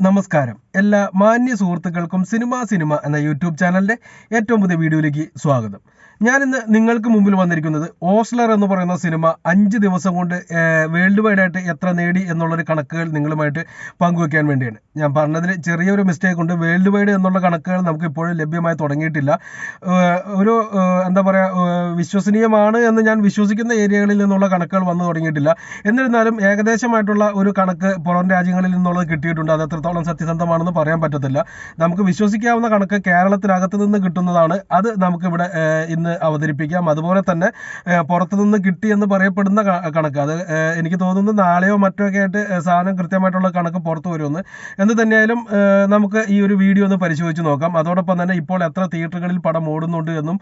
നമസ്കാരം. എല്ലാ മാന്യ സുഹൃത്തുക്കൾക്കും സിനിമ സിനിമ എന്ന യൂട്യൂബ് ചാനലിന്റെ ഏറ്റവും പുതിയ വീഡിയോയിലേക്ക് സ്വാഗതം. ഞാൻ ഇന്ന് നിങ്ങൾക്ക് മുമ്പിൽ വന്നിരിക്കുന്നത് ഓസ്ലർ എന്ന് പറയുന്ന സിനിമ അഞ്ച് ദിവസം കൊണ്ട് വേൾഡ് വൈഡ് ആയിട്ട് എത്ര നേടി എന്നുള്ളൊരു കണക്കുകൾ നിങ്ങളുമായിട്ട് പങ്കുവെക്കാൻ വേണ്ടിയാണ്. ഞാൻ പറഞ്ഞതിൽ ചെറിയൊരു മിസ്റ്റേക്ക് ഉണ്ട്. വേൾഡ് വൈഡ് എന്നുള്ള കണക്കുകൾ നമുക്ക് ഇപ്പോഴും ലഭ്യമായി തുടങ്ങിയിട്ടില്ല. ഒരു എന്താ പറയുക വിശ്വസനീയമാണ് എന്ന് ഞാൻ വിശ്വസിക്കുന്ന ഏരിയകളിൽ നിന്നുള്ള കണക്കുകൾ വന്നു തുടങ്ങിയിട്ടില്ല. എന്നിരുന്നാലും ഏകദേശമായിട്ടുള്ള ഒരു കണക്ക് പുറം രാജ്യങ്ങളിൽ നിന്നുള്ളത് കിട്ടിയിട്ടുണ്ട്. അത് എത്രത്തോളം സത്യസന്ധമാണെന്ന് പറയാൻ പറ്റത്തില്ല. നമുക്ക് വിശ്വസിക്കാവുന്ന കണക്ക് കേരളത്തിനകത്ത് നിന്ന് കിട്ടുന്നതാണ്. അത് നമുക്കിവിടെ ഇന്ന് അവതരിപ്പിക്കാം. അതുപോലെ തന്നെ പുറത്തു നിന്ന് കിട്ടി എന്ന് പറയപ്പെടുന്ന കണക്ക്. അത് എനിക്ക് തോന്നുന്നു നാളെയോ മറ്റോ ഒക്കെ ആയിട്ട് സാധനം കൃത്യമായിട്ടുള്ള കണക്ക് പുറത്തു വരുമെന്ന്. എന്ത് തന്നെയായാലും നമുക്ക് ഈ ഒരു വീഡിയോ ഒന്ന് പരിശോധിച്ച് നോക്കാം. അതോടൊപ്പം തന്നെ ഇപ്പോൾ എത്ര തിയേറ്ററുകളിൽ പടം ഓടുന്നുണ്ട് എന്നും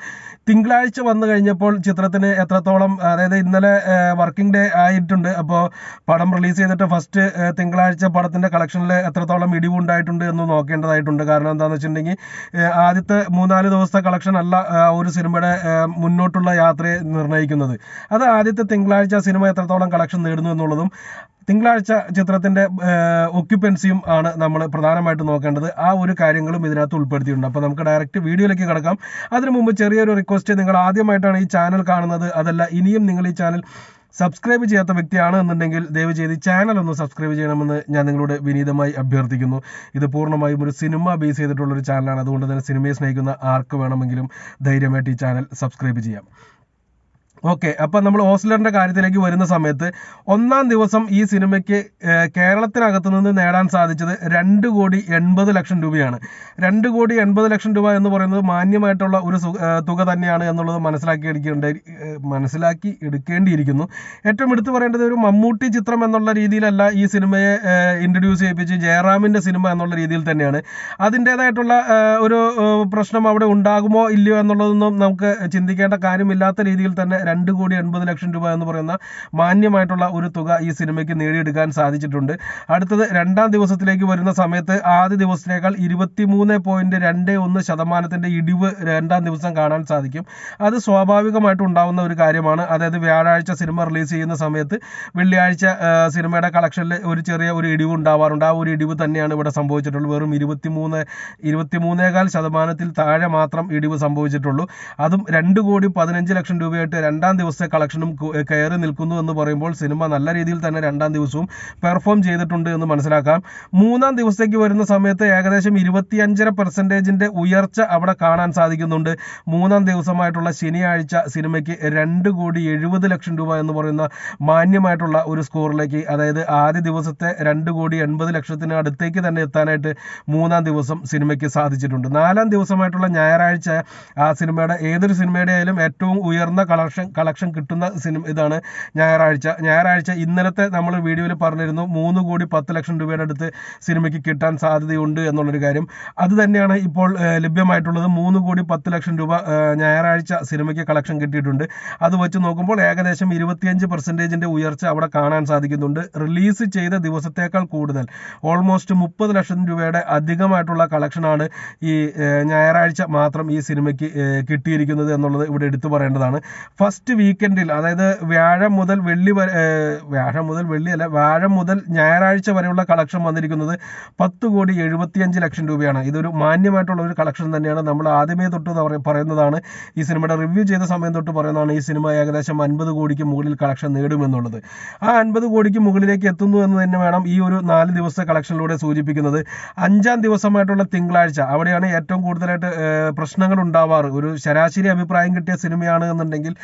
തിങ്കളാഴ്ച വന്നു കഴിഞ്ഞപ്പോൾ ചിത്രത്തിന് എത്രത്തോളം അതായത് ഇന്നലെ വർക്കിംഗ് ഡേ ആയിട്ടുണ്ട്. അപ്പോൾ പടം റിലീസ് ചെയ്തിട്ട് ഫസ്റ്റ് തിങ്കളാഴ്ച പടത്തിന്റെ കളക്ഷനിൽ എത്രത്തോളം ഇടിവുണ്ടായിട്ടുണ്ട് എന്ന് നോക്കേണ്ടതായിട്ടുണ്ട്. കാരണം എന്താണെന്ന് വെച്ചിട്ടുണ്ടെങ്കിൽ ആദ്യത്തെ മൂന്നാൽ ദിവസത്തെ കളക്ഷൻ അല്ല ഒരു സിനിമയുടെ മുന്നോട്ടുള്ള യാത്രയെ നിർണയിക്കുന്നത് അത് ആദ്യത്തെ തിങ്കളാഴ്ച സിനിമ എത്രത്തോളം കളക്ഷൻ നേടുന്നു എന്നുള്ളതും തിങ്കളാഴ്ച ചിത്രത്തിന്റെ ഒക്യുപ്പൻസിയും ആണ് നമ്മൾ പ്രധാനമായിട്ട് നോക്കേണ്ടത്. ആ ഒരു കാര്യങ്ങളും ഇതിനകത്ത് ഉൾപ്പെടുത്തിയിട്ടുണ്ട്. അപ്പോൾ നമുക്ക് ഡയറക്റ്റ് വീഡിയോയിലേക്ക് കിടക്കാം. അതിനു മുമ്പ് ചെറിയൊരു റിക്വസ്റ്റ് നിങ്ങൾ ആദ്യമായിട്ടാണ് ഈ ചാനൽ കാണുന്നത്. അതല്ല ഇനിയും നിങ്ങൾ ഈ ചാനൽ സബ്സ്ക്രൈബ് ചെയ്യാത്ത വ്യക്തിയാണ് എന്നുണ്ടെങ്കിൽ ദയവ് ചെയ്ത് ചാനൽ ഒന്ന് സബ്സ്ക്രൈബ് ചെയ്യണമെന്ന് ഞാൻ നിങ്ങളോട് വിനീതമായി അഭ്യർത്ഥിക്കുന്നു. ഇത് പൂർണമായും ഒരു സിനിമ ബേസ് ചെയ്തിട്ടുള്ള ഒരു ചാനലാണ് അതുകൊണ്ട് തന്നെ സിനിമയെ സ്നേഹിക്കുന്ന ആർക്ക് വേണമെങ്കിലും ധൈര്യമായിട്ട് ഈ ചാനൽ സബ്സ്ക്രൈബ് ചെയ്യാം. ഓക്കെ അപ്പൊ നമ്മൾ ഓസ്ലറിന്റെ കാര്യത്തിലേക്ക് വരുന്ന സമയത്ത് ഒന്നാം ദിവസം ഈ സിനിമയ്ക്ക് കേരളത്തിനകത്ത് നിന്ന് നേടാൻ സാധിച്ചത് രണ്ട് കോടി എൺപത് ലക്ഷം രൂപയാണ്. രണ്ട് കോടി എൺപത് ലക്ഷം രൂപ എന്ന് പറയുന്നത് മാന്യമായിട്ടുള്ള ഒരു തുക തന്നെയാണ് എന്നുള്ളത് മനസ്സിലാക്കി എടുക്കേണ്ട മനസ്സിലാക്കി എടുക്കേണ്ടിയിരിക്കുന്നു. ഏറ്റവും എടുത്തു പറയേണ്ടത് ഒരു മമ്മൂട്ടി ചിത്രം എന്നുള്ള രീതിയിലല്ല ഈ സിനിമയെ ഇൻട്രൊഡ്യൂസ് ചെയ്യിപ്പിച്ച് ജയറാമിന്റെ സിനിമ എന്നുള്ള രീതിയിൽ തന്നെയാണ്. അതിന്റെതായിട്ടുള്ള ഒരു പ്രശ്നം അവിടെ ഉണ്ടാകുമോ ഇല്ലയോ എന്നുള്ളതൊന്നും നമുക്ക് ചിന്തിക്കേണ്ട കാര്യമില്ലാത്ത രീതിയിൽ തന്നെ രണ്ട് കോടി എൺപത് ലക്ഷം രൂപ എന്ന് പറയുന്ന മാന്യമായിട്ടുള്ള ഒരു തുക ഈ സിനിമയ്ക്ക് നേടിയെടുക്കാൻ സാധിച്ചിട്ടുണ്ട്. അടുത്തത് രണ്ടാം ദിവസത്തിലേക്ക് വരുന്ന സമയത്ത് ആദ്യ ദിവസത്തേക്കാൾ ഇരുപത്തിമൂന്ന് പോയിന്റ് രണ്ട് ഒന്ന് ശതമാനത്തിന്റെ ഇടിവ് രണ്ടാം ദിവസം കാണാൻ സാധിക്കും. അത് സ്വാഭാവികമായിട്ട് ഉണ്ടാവുന്ന ഒരു കാര്യമാണ്. അതായത് വ്യാഴാഴ്ച സിനിമ റിലീസ് ചെയ്യുന്ന സമയത്ത് വെള്ളിയാഴ്ച സിനിമയുടെ കളക്ഷനിൽ ഒരു ചെറിയ ഒരു ഇടിവ് ഉണ്ടാവാറുണ്ട്. ആ ഒരു ഇടിവ് തന്നെയാണ് ഇവിടെ സംഭവിച്ചിട്ടുള്ളത്. വെറും ഇരുപത്തിമൂന്ന് ഇരുപത്തിമൂന്നേകാൽ ശതമാനത്തിൽ താഴെ മാത്രം ഇടിവ് സംഭവിച്ചിട്ടുള്ളൂ. അതും രണ്ട് കോടി പതിനഞ്ച് ലക്ഷം രൂപയായിട്ട് രണ്ടാം ദിവസത്തെ കളക്ഷനും കയറി നിൽക്കുന്നു എന്ന് പറയുമ്പോൾ സിനിമ നല്ല രീതിയിൽ തന്നെ രണ്ടാം ദിവസവും പെർഫോം ചെയ്തിട്ടുണ്ട് എന്ന് മനസ്സിലാക്കാം. മൂന്നാം ദിവസത്തേക്ക് വരുന്ന സമയത്ത് ഏകദേശം ഇരുപത്തിയഞ്ചര പെർസെന്റേജിന്റെ ഉയർച്ച അവിടെ കാണാൻ സാധിക്കുന്നുണ്ട്. മൂന്നാം ദിവസമായിട്ടുള്ള ശനിയാഴ്ച സിനിമയ്ക്ക് രണ്ട് കോടി എഴുപത് ലക്ഷം രൂപ എന്ന് പറയുന്ന മാന്യമായിട്ടുള്ള ഒരു സ്കോറിലേക്ക് അതായത് ആദ്യ ദിവസത്തെ രണ്ട് കോടി എൺപത് ലക്ഷത്തിന് അടുത്തേക്ക് തന്നെ എത്താനായിട്ട് മൂന്നാം ദിവസം സിനിമയ്ക്ക് സാധിച്ചിട്ടുണ്ട്. നാലാം ദിവസമായിട്ടുള്ള ഞായറാഴ്ച ആ സിനിമയുടെ ഏതൊരു സിനിമയുടെ ആയാലും ഏറ്റവും ഉയർന്ന കളക്ഷൻ കളക്ഷൻ കിട്ടുന്ന സിനിമ ഇതാണ് ഞായറാഴ്ച. ഞായറാഴ്ച ഇന്നലത്തെ നമ്മൾ വീഡിയോയിൽ പറഞ്ഞിരുന്നു മൂന്ന് കോടി പത്ത് ലക്ഷം രൂപയുടെ അടുത്ത് സിനിമയ്ക്ക് കിട്ടാൻ സാധ്യതയുണ്ട് എന്നുള്ളൊരു കാര്യം. അത് തന്നെയാണ് ഇപ്പോൾ ലഭ്യമായിട്ടുള്ളത്. മൂന്ന് കോടി പത്ത് ലക്ഷം രൂപ ഞായറാഴ്ച സിനിമയ്ക്ക് കളക്ഷൻ കിട്ടിയിട്ടുണ്ട്. അത് വെച്ച് നോക്കുമ്പോൾ ഏകദേശം ഇരുപത്തിയഞ്ച് പെർസെന്റേജിന്റെ ഉയർച്ച അവിടെ കാണാൻ സാധിക്കുന്നുണ്ട്. റിലീസ് ചെയ്ത ദിവസത്തേക്കാൾ കൂടുതൽ ഓൾമോസ്റ്റ് മുപ്പത് ലക്ഷം രൂപയുടെ അധികമായിട്ടുള്ള കളക്ഷനാണ് ഈ ഞായറാഴ്ച മാത്രം ഈ സിനിമയ്ക്ക് കിട്ടിയിരിക്കുന്നത് എന്നുള്ളത് ഇവിടെ എടുത്തു പറയേണ്ടതാണ്. ഫസ്റ്റ് വീക്കെൻഡിൽ അതായത് വ്യാഴം മുതൽ വെള്ളി വരെ വ്യാഴം മുതൽ വെള്ളി അല്ല വ്യാഴം മുതൽ ഞായറാഴ്ച വരെയുള്ള കളക്ഷൻ വന്നിരിക്കുന്നത് പത്ത് കോടി എഴുപത്തിയഞ്ച് ലക്ഷം രൂപയാണ്. ഇതൊരു മാന്യമായിട്ടുള്ള ഒരു കളക്ഷൻ തന്നെയാണ്. നമ്മൾ ആദ്യമേ തൊട്ട് പറയുന്നതാണ് ഈ സിനിമയുടെ റിവ്യൂ ചെയ്ത സമയം തൊട്ട് പറയുന്നതാണ് ഈ സിനിമ ഏകദേശം അൻപത് കോടിക്ക് മുകളിൽ കളക്ഷൻ നേടുമെന്നുള്ളത്. ആ അൻപത് കോടിക്ക് മുകളിലേക്ക് എത്തുന്നു എന്ന് തന്നെ വേണം ഈ ഒരു നാല് ദിവസത്തെ കളക്ഷനിലൂടെ സൂചിപ്പിക്കുന്നത്. അഞ്ചാം ദിവസമായിട്ടുള്ള തിങ്കളാഴ്ച അവിടെയാണ് ഏറ്റവും കൂടുതലായിട്ട് പ്രശ്നങ്ങൾ ഉണ്ടാവാറ്. ഒരു ശരാശരി അഭിപ്രായം കിട്ടിയ സിനിമയാണ് എന്നുണ്ടെങ്കിൽ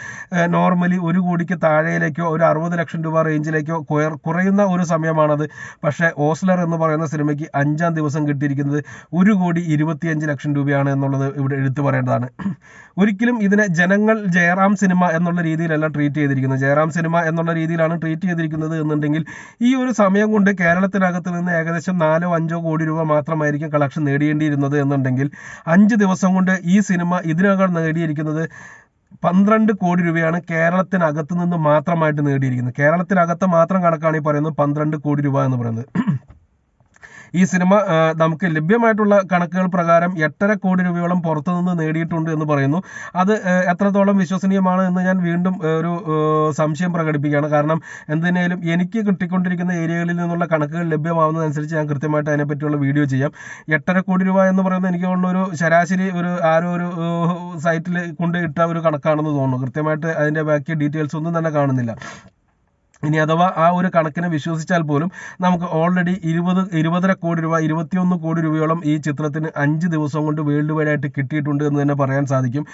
നോർമലി ഒരു കോടിക്ക് താഴെയിലേക്കോ ഒരു അറുപത് ലക്ഷം രൂപ റേഞ്ചിലേക്കോ കുറയുന്ന ഒരു സമയമാണത്. പക്ഷേ ഓസ്ലർ എന്ന് പറയുന്ന സിനിമയ്ക്ക് അഞ്ചാം ദിവസം കിട്ടിയിരിക്കുന്നത് ഒരു കോടി ഇരുപത്തിയഞ്ച് ലക്ഷം രൂപയാണ് എന്നുള്ളത് ഇവിടെ എടുത്തു പറയേണ്ടതാണ്. ഒരിക്കലും ഇതിനെ ജനങ്ങൾ ജയറാം സിനിമ എന്നുള്ള രീതിയിലല്ല ട്രീറ്റ് ചെയ്തിരിക്കുന്നത്. ജയറാം സിനിമ എന്നുള്ള രീതിയിലാണ് ട്രീറ്റ് ചെയ്തിരിക്കുന്നത് എന്നുണ്ടെങ്കിൽ ഈ ഒരു സമയം കൊണ്ട് കേരളത്തിനകത്ത് നിന്ന് ഏകദേശം നാലോ അഞ്ചോ കോടി രൂപ മാത്രമായിരിക്കും കളക്ഷൻ നേടിയേണ്ടിയിരുന്നത് എന്നുണ്ടെങ്കിൽ അഞ്ച് ദിവസം കൊണ്ട് ഈ സിനിമ ഇതിനകം നേടിയിരിക്കുന്നത് പന്ത്രണ്ട് കോടി രൂപയാണ് കേരളത്തിനകത്ത് നിന്ന് മാത്രമായിട്ട് നേടിയിരിക്കുന്നത്. കേരളത്തിനകത്ത് മാത്രം കണക്കാണ് ഈ പറയുന്നത് പന്ത്രണ്ട് കോടി രൂപ എന്ന് പറയുന്നത്. ഈ സിനിമ നമുക്ക് ലഭ്യമായിട്ടുള്ള കണക്കുകൾ പ്രകാരം എട്ടര കോടി രൂപയോളം പുറത്തുനിന്ന് നേടിയിട്ടുണ്ട് എന്ന് പറയുന്നു. അത് എത്രത്തോളം വിശ്വസനീയമാണ് എന്ന് ഞാൻ വീണ്ടും ഒരു സംശയം പ്രകടിപ്പിക്കുകയാണ്. കാരണം എന്തിനേലും എനിക്ക് കിട്ടിക്കൊണ്ടിരിക്കുന്ന ഏരിയകളിൽ നിന്നുള്ള കണക്കുകൾ ലഭ്യമാവുന്നതനുസരിച്ച് ഞാൻ കൃത്യമായിട്ട് അതിനെപ്പറ്റിയുള്ള വീഡിയോ ചെയ്യാം. എട്ടര കോടി രൂപ എന്ന് പറയുന്നത് എനിക്ക് തോന്നുന്നു ഒരു ശരാശരി ഒരു ആരോ ഒരു സൈറ്റിൽ കൊണ്ട് ഇട്ട ഒരു കണക്കാണെന്ന് തോന്നുന്നു. കൃത്യമായിട്ട് അതിന്റെ ബാക്കി ഡീറ്റെയിൽസ് ഒന്നും തന്നെ കാണുന്നില്ല. ഇനി അഥവാ ആ ഒരു കണക്കിനെ വിശ്വസിച്ചാൽ പോലും നമുക്ക് ഓൾറെഡി ഇരുപത് ഇരുപതര കോടി രൂപ ഇരുപത്തിയൊന്ന് കോടി രൂപയോളം ഈ ചിത്രത്തിന് അഞ്ച് ദിവസം കൊണ്ട് വേൾഡ് വൈഡ് ആയിട്ട് കിട്ടിയിട്ടുണ്ട് എന്ന് തന്നെ പറയാൻ സാധിക്കും.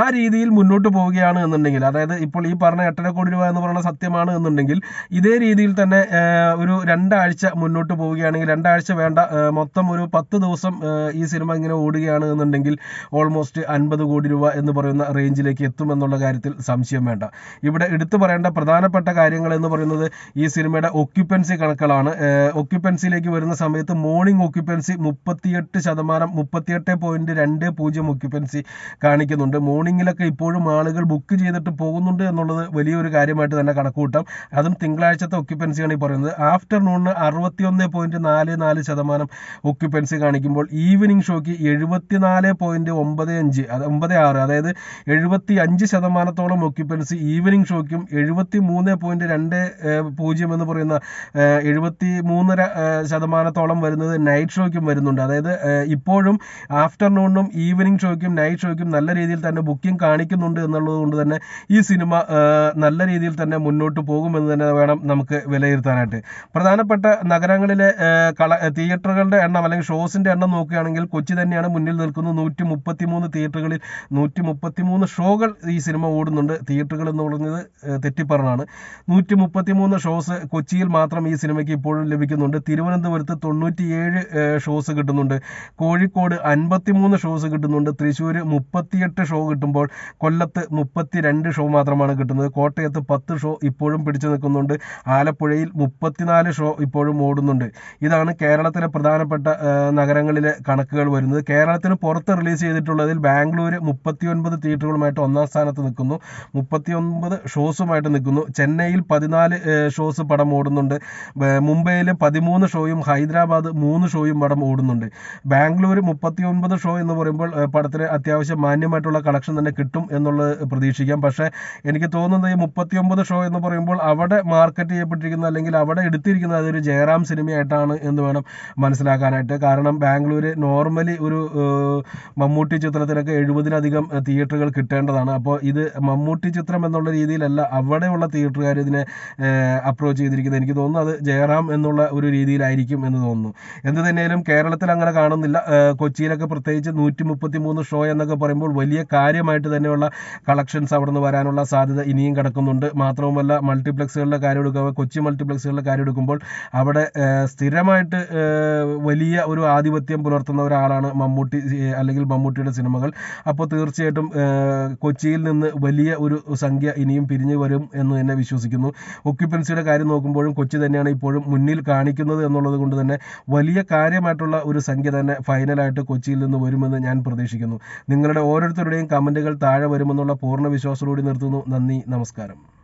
ആ രീതിയിൽ മുന്നോട്ട് പോവുകയാണ് എന്നുണ്ടെങ്കിൽ അതായത് ഇപ്പോൾ ഈ പറഞ്ഞ എട്ടര കോടി രൂപ എന്ന് പറയുന്ന സത്യമാണ് എന്നുണ്ടെങ്കിൽ ഇതേ രീതിയിൽ തന്നെ ഒരു രണ്ടാഴ്ച മുന്നോട്ട് പോവുകയാണെങ്കിൽ രണ്ടാഴ്ച വേണ്ട മൊത്തം ഒരു പത്ത് ദിവസം ഈ സിനിമ ഇങ്ങനെ ഓടുകയാണ് എന്നുണ്ടെങ്കിൽ ഓൾമോസ്റ്റ് അൻപത് കോടി രൂപ എന്ന് പറയുന്ന റേഞ്ചിലേക്ക് എത്തുമെന്നുള്ള കാര്യത്തിൽ സംശയം വേണ്ട. ഇവിടെ എടുത്തു പറയേണ്ട പ്രധാനപ്പെട്ട കാര്യങ്ങൾ എന്ന് പറയുന്നത് ഈ സിനിമയുടെ ഒക്യുപ്പൻസി കണക്കുകളാണ് ഒക്യുപ്പൻസിയിലേക്ക് വരുന്ന സമയത്ത് മോർണിംഗ് ഒക്യുപ്പൻസി മുപ്പത്തിയെട്ട് ശതമാനം മുപ്പത്തിയെട്ട് പോയിന്റ് രണ്ട് പൂജ്യം ഒക്യുപ്പൻസി കാണിക്കുന്നുണ്ട്. മോർണിംഗിലൊക്കെ ഇപ്പോഴും ആളുകൾ ബുക്ക് ചെയ്തിട്ട് പോകുന്നുണ്ട് എന്നുള്ളത് വലിയൊരു കാര്യമായിട്ട് തന്നെ കണക്കുകൂട്ടാം അതും തിങ്കളാഴ്ചത്തെ ഒക്യുപ്പൻസിയാണ് ഈ പറയുന്നത്. ആഫ്റ്റർനൂണിന് അറുപത്തിയൊന്ന് പോയിന്റ് നാല് നാല് ശതമാനം ഒക്യുപ്പൻസി കാണിക്കുമ്പോൾ ഈവനിങ് ഷോയ്ക്ക് എഴുപത്തിനാല് പോയിന്റ് ഒമ്പത് അഞ്ച് ഒമ്പത് ആറ് അതായത് എഴുപത്തി അഞ്ച് ശതമാനത്തോളം ഒക്യുപ്പൻസി ഈവനിങ് ഷോയ്ക്കും എഴുപത്തി മൂന്ന് പോയിന്റ് രണ്ട് ഏഹ്, പൂജ്യം എന്ന് പറയുന്ന എഴുപത്തി മൂന്നര ശതമാനത്തോളം വരുന്നത് നൈറ്റ് ഷോയ്ക്കും വരുന്നുണ്ട്. അതായത് ഇപ്പോഴും ആഫ്റ്റർനൂണിനും ഈവനിങ് ഷോയ്ക്കും നൈറ്റ് ഷോയ്ക്കും നല്ല രീതിയിൽ തന്നെ ബുക്കിംഗ് കാണിക്കുന്നുണ്ട് എന്നുള്ളത് കൊണ്ട് തന്നെ ഈ സിനിമ നല്ല രീതിയിൽ തന്നെ മുന്നോട്ട് പോകുമെന്ന് തന്നെ വേണം നമുക്ക് വിലയിരുത്താനായിട്ട്. പ്രധാനപ്പെട്ട നഗരങ്ങളിലെ കള തിയേറ്ററുകളുടെ എണ്ണം അല്ലെങ്കിൽ ഷോസിന്റെ എണ്ണം നോക്കുകയാണെങ്കിൽ കൊച്ചി തന്നെയാണ് മുന്നിൽ നിൽക്കുന്നത്. നൂറ്റി മുപ്പത്തി മൂന്ന് തിയേറ്ററുകളിൽ നൂറ്റി മുപ്പത്തി മൂന്ന് ഷോകൾ ഈ സിനിമ ഓടുന്നുണ്ട്. തിയേറ്ററുകൾ എന്ന് പറയുന്നത് തെറ്റിപ്പറണാണ് നൂറ്റി മുപ്പത്തി മൂന്ന് ഷോസ് കൊച്ചിയിൽ മാത്രം ഈ സിനിമയ്ക്ക് ഇപ്പോഴും ലഭിക്കുന്നുണ്ട്. തിരുവനന്തപുരത്ത് തൊണ്ണൂറ്റിയേഴ് ഷോസ് കിട്ടുന്നുണ്ട്. കോഴിക്കോട് അൻപത്തിമൂന്ന് ഷോസ് കിട്ടുന്നുണ്ട്. തൃശ്ശൂർ മുപ്പത്തിയെട്ട് ഷോ കിട്ടുമ്പോൾ കൊല്ലത്ത് മുപ്പത്തിരണ്ട് ഷോ മാത്രമാണ് കിട്ടുന്നത്. കോട്ടയത്ത് പത്ത് ഷോ ഇപ്പോഴും പിടിച്ചു നിൽക്കുന്നുണ്ട്. ആലപ്പുഴയിൽ മുപ്പത്തിനാല് ഷോ ഇപ്പോഴും ഓടുന്നുണ്ട്. ഇതാണ് കേരളത്തിലെ പ്രധാനപ്പെട്ട നഗരങ്ങളിലെ കണക്കുകൾ വരുന്നത്. കേരളത്തിന് പുറത്ത് റിലീസ് ചെയ്തിട്ടുള്ളതിൽ ബാംഗ്ലൂർ മുപ്പത്തിയൊൻപത് തിയേറ്ററുകളുമായിട്ട് ഒന്നാം സ്ഥാനത്ത് നിൽക്കുന്നു. മുപ്പത്തിയൊൻപത് ഷോസുമായിട്ട് നിൽക്കുന്നു. ചെന്നൈയിൽ പതിനാല് ഷോസ് പടം ഓടുന്നുണ്ട്. മുംബൈയിൽ പതിമൂന്ന് ഷോയും ഹൈദരാബാദ് മൂന്ന് ഷോയും പടം ഓടുന്നുണ്ട്. ബാംഗ്ലൂർ മുപ്പത്തി ഒൻപത് ഷോ എന്ന് പറയുമ്പോൾ പടത്തിന് അത്യാവശ്യം മാന്യമായിട്ടുള്ള കളക്ഷൻ തന്നെ കിട്ടും എന്നുള്ളത് പ്രതീക്ഷിക്കാം. പക്ഷേ എനിക്ക് തോന്നുന്നത് ഈ മുപ്പത്തി മുപ്പത്തിയൊമ്പത് ഷോ എന്ന് പറയുമ്പോൾ അവിടെ മാർക്കറ്റ് ചെയ്യപ്പെട്ടിരിക്കുന്ന അല്ലെങ്കിൽ അവിടെ എടുത്തിരിക്കുന്നത് അതൊരു ജയറാം സിനിമയായിട്ടാണ് എന്ന് വേണം മനസ്സിലാക്കാനായിട്ട്. കാരണം ബാംഗ്ലൂർ നോർമലി ഒരു മമ്മൂട്ടി ചിത്രത്തിനൊക്കെ എഴുപതിലധികം തിയേറ്ററുകൾ കിട്ടേണ്ടതാണ്. അപ്പോൾ ഇത് മമ്മൂട്ടി ചിത്രം എന്നുള്ള രീതിയിലല്ല അവിടെയുള്ള തിയേറ്ററുകാർ ഇതിനെ അപ്രോച്ച് ചെയ്തിരിക്കുന്നത്. എനിക്ക് തോന്നുന്നു അത് ജയറാം എന്നുള്ള ഒരു രീതിയിലായിരിക്കും എന്ന് തോന്നുന്നു. എന്ത് തന്നെയാലും കേരളത്തിൽ അങ്ങനെ കാണുന്നില്ല. കൊച്ചിയിലൊക്കെ പ്രത്യേകിച്ച് നൂറ്റി മുപ്പത്തി മൂന്ന് ഷോ എന്നൊക്കെ പറയുമ്പോൾ വലിയ കാര്യമായിട്ട് തന്നെയുള്ള കളക്ഷൻസ് അവിടെ നിന്ന് വരാനുള്ള സാധ്യത ഇനിയും കിടക്കുന്നുണ്ട്. മാത്രവുമല്ല മൾട്ടിപ്ലക്സുകളുടെ കാര്യം എടുക്കുക. കൊച്ചി മൾട്ടിപ്ലക്സുകളുടെ കാര്യം എടുക്കുമ്പോൾ അവിടെ സ്ഥിരമായിട്ട് വലിയ ഒരു ആധിപത്യം പുലർത്തുന്ന ഒരാളാണ് മമ്മൂട്ടി അല്ലെങ്കിൽ മമ്മൂട്ടിയുടെ സിനിമകൾ. അപ്പോൾ തീർച്ചയായിട്ടും കൊച്ചിയിൽ നിന്ന് വലിയ ഒരു സംഖ്യ ഇനിയും പിരിഞ്ഞു വരും എന്ന് തന്നെ വിശ്വസിക്കുന്നു. ഒക്യുപ്പൻസിയുടെ കാര്യം നോക്കുമ്പോഴും കൊച്ചി തന്നെയാണ് ഇപ്പോഴും മുന്നിൽ കാണിക്കുന്നത് എന്നുള്ളത് കൊണ്ട് തന്നെ വലിയ കാര്യമായിട്ടുള്ള ഒരു സംഖ്യ തന്നെ ഫൈനലായിട്ട് കൊച്ചിയിൽ നിന്ന് വരുമെന്ന് ഞാൻ പ്രതീക്ഷിക്കുന്നു. നിങ്ങളുടെ ഓരോരുത്തരുടെയും കമന്റുകൾ താഴെ വരുമെന്നുള്ള പൂർണ വിശ്വാസത്തോടെ നിർത്തുന്നു. നന്ദി നമസ്കാരം.